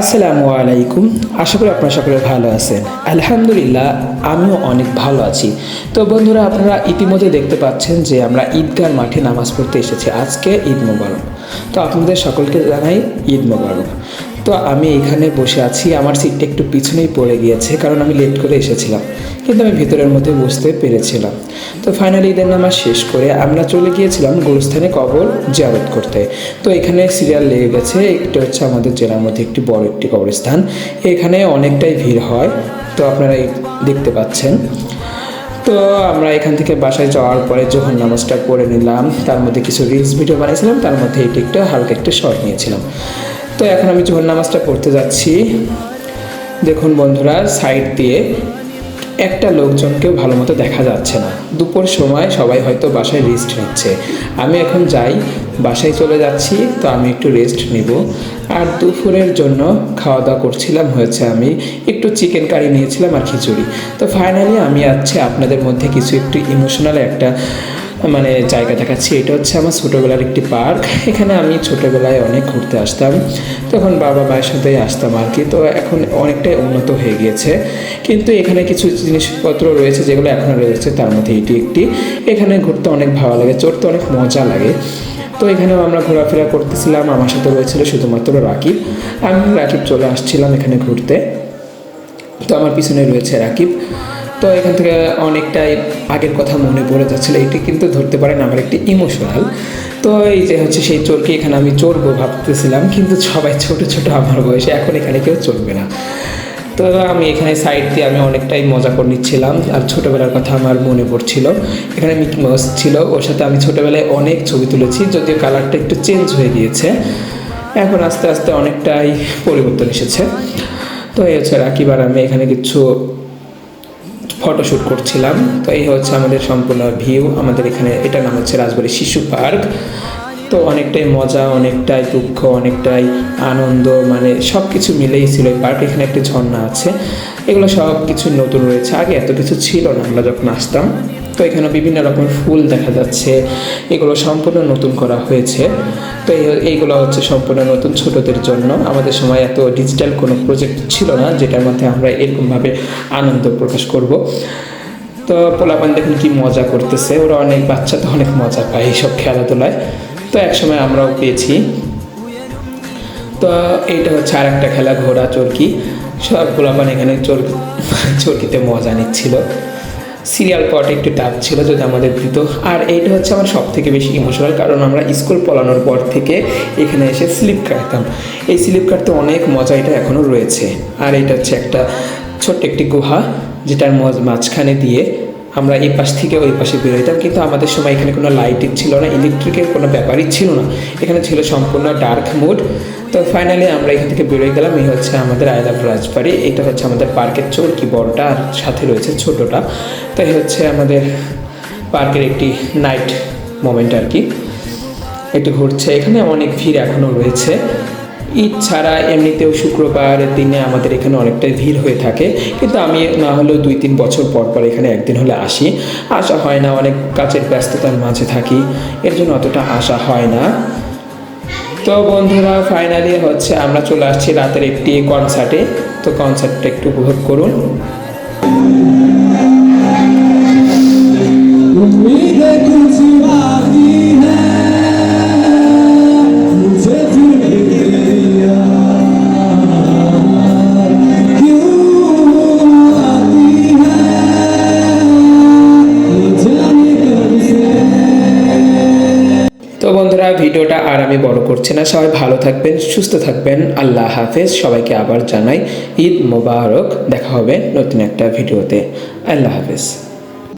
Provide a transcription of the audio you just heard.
আসসালামু আলাইকুম। আশা করি আপনারা সকলে ভালো আছেন। আলহামদুলিল্লাহ, আমিও অনেক ভালো আছি। তো বন্ধুরা, আপনারা ইতিমধ্যে দেখতে পাচ্ছেন যে আমরা ঈদগার মাঠে নামাজ পড়তে এসেছি। আজকে ঈদ মোবারক। তো আপনাদের সকলকে জানাই ঈদ মোবারক। তো আমি এখানে বসে আছি। আমার সিটটা একটু পিছনেই পড়ে গিয়েছে, কারণ আমি লেট করে এসেছিলাম। কিন্তু আমি ভিতরের মধ্যে বসতে পেরেছিলাম। তো ফাইনালি ঈদের নামাজ শেষ করে আমরা চলে গিয়েছিলাম গুরুস্থানে কবর জিয়ারত করতে। তো এখানে সিরিয়াল লেগে গেছে। একটি হচ্ছে আমাদের জেলার মধ্যে একটি বড় একটি কবরস্থান। এখানে অনেকটাই ভিড় হয়। তো আপনারা দেখতে পাচ্ছেন। তো আমরা এখান থেকে বাসায় যাওয়ার পরে যখন নামাজটা পড়ে নিলাম, তার মধ্যে কিছু রিলস ভিডিও বানিয়েছিলাম। তার মধ্যে এটি একটা হালকা একটা শর্ট নিয়েছিলাম। তো এখন আমি যখন নামাজটা পড়তে যাচ্ছি, দেখুন বন্ধুরা সাইড দিয়ে একটা লোকজনকেও ভালো মতো দেখা যাচ্ছে না। দুপুর সময় সবাই হয়তো বাসায় রেস্ট নিচ্ছে। আমি এখন যাই, বাসায় চলে যাচ্ছি, তো আমি একটু রেস্ট নিব। আর দুপুরের জন্য খাওয়া দাওয়া করছিলাম হয়েছে আমি, একটু চিকেন কারি নিয়েছিলাম আর খিচুড়ি। তো ফাইনালি আমি আছি আপনাদের মধ্যে কিছু একটু ইমোশনাল একটা মানে জায়গা দেখাচ্ছি, এটা হচ্ছে আমার ছোটোবেলার একটি পার্ক। এখানে আমি ছোটোবেলায় অনেক ঘুরতে আসতাম, তখন বাবা মায়ের সাথেই আসতাম আর কি। তো এখন অনেকটাই উন্নত হয়ে গিয়েছে। কিন্তু এখানে কিছু জিনিসপত্র রয়েছে যেগুলো এখনও রয়েছে, তার মধ্যে এটি একটি। এখানে ঘুরতে অনেক ভালো লাগে, চড়তে অনেক মজা লাগে। তো এখানেও আমরা ঘোরাফেরা করতেছিলাম, আমার সাথে রয়েছিল শুধুমাত্র রাকিব। আমি রাকিব চলে আসছিলাম এখানে ঘুরতে। তো আমার পিছনে রয়েছে রাকিব। তো এখান থেকে অনেকটাই আগের কথা মনে পড়ে যাচ্ছিল। এটি কিন্তু ধরতে পারেন আমার একটি ইমোশনাল। তো এই যে হচ্ছে সেই চোরকে এখানে আমি চড়বো ভাবতেছিলাম, কিন্তু সবাই ছোট ছোট আমার বয়সে, এখন এখানে কেউ চলবে না। তো আমি এখানে সাইড দিয়ে আমি অনেকটাই মজা করে নিচ্ছিলাম, আর ছোটোবেলার কথা আমার মনে পড়ছিল। এখানে মিকি মাউস ছিল, ওর সাথে আমি ছোটোবেলায় অনেক ছবি তুলেছি, যদিও কালারটা একটু চেঞ্জ হয়ে গিয়েছে। এখন আস্তে আস্তে অনেকটাই পরিবর্তন এসেছে। তো হচ্ছে রাকিব আমি এখানে কিছু ফটোশ্যুট করছিলাম। তো এই হচ্ছে আমাদের সম্পূর্ণ ভিউ আমাদের এখানে এটার নাম হচ্ছে রাজবাড়ি শিশু পার্ক। তো অনেকটাই মজা, অনেকটাই দুঃখ, অনেকটাই আনন্দ মানে সব কিছু মিলেই ছিল এই পার্ক। এখানে একটা ঝর্ণা আছে। এগুলো সব কিছু নতুন রয়েছে। আগে এত কিছু ছিল না। আমরা যখন আসতাম তো এখানে বিভিন্ন রকম ফুল দেখা যাচ্ছে। এগুলো সম্পূর্ণ নতুন করা হয়েছে। তো এই- এইগুলো হচ্ছে সম্পূর্ণ নতুন ছোটদের জন্য। আমাদের সময় এত ডিজিটাল কোনো প্রজেক্ট ছিল না, যেটার মধ্যে আমরা এরকমভাবে আনন্দ প্রকাশ করব। তো পোলাপান দেখুন কি মজা করতেছে। ওরা অনেক বাচ্চা, তো অনেক মজা পায় এইসব খেলাধুলায়। তো একসময় আমরাও পেয়েছি। তো এইটা হচ্ছে আর একটা খেলা, ঘোড়া, চরকি। সব পোলাপান এখানে চর, চরকিতে মজা নিচ্ছিল। সিরিয়াল পট একটু টাফ ছিল যদি আমাদের দিত। আর এইটা হচ্ছে আমার সব থেকে বেশি ইমোশনাল কারণ আমরা স্কুল পড়ানোর পর থেকে এখানে এসে স্লিপ কাটতাম। এই স্লিপ কাটতে অনেক মজা এটা এখনও রয়েছে। আর এটা হচ্ছে একটা ছোট্ট একটি গুহা, যেটার মাঝখানে দিয়ে আমরা এই পাশ থেকে ওই পাশে বেরোতাম কিন্তু আমাদের সময় এখানে কোনো লাইটিং ছিল না ইলেকট্রিকের কোনো ব্যাপারই ছিল না। এখানে ছিল সম্পূর্ণ ডার্ক মুড তো ফাইনালি আমরা এখান থেকে বেরোয় গেলাম, এই হচ্ছে আমাদের আয়লাভ রাজবাড়ি। এটা হচ্ছে আমাদের পার্কের চোরকি বড়টা, আর সাথে রয়েছে ছোটোটা। তো এই হচ্ছে আমাদের পার্কের একটি নাইট মোমেন্ট আর কি। একটু ঘুরছে, এখানে অনেক ভিড় এখনও রয়েছে। ঈদ ছাড়া এমনিতেও শুক্রবারের দিনে আমাদের এখানে অনেকটাই ভিড় হয়ে থাকে। কিন্তু আমি না হলেও দুই তিন বছর পর পর এখানে একদিন হলে আসি। আসা হয় না, অনেক কাজের ব্যস্ততার মাঝে থাকি। এর জন্য অতটা আসা হয় না। তো বন্ধুরা ফাইনালি হচ্ছে আমরা চলে আসছি রাতের একটি কনসার্টে তো কনসার্টটা একটু উপভোগ করুন। আমি বড় করছি না, সবাই ভালো থাকবেন, সুস্থ থাকবেন। আল্লাহ হাফেজ, সবাইকে আবার জানাই ঈদ মোবারক। দেখা হবে নতুন একটা ভিডিওতে। আল্লাহ হাফেজ।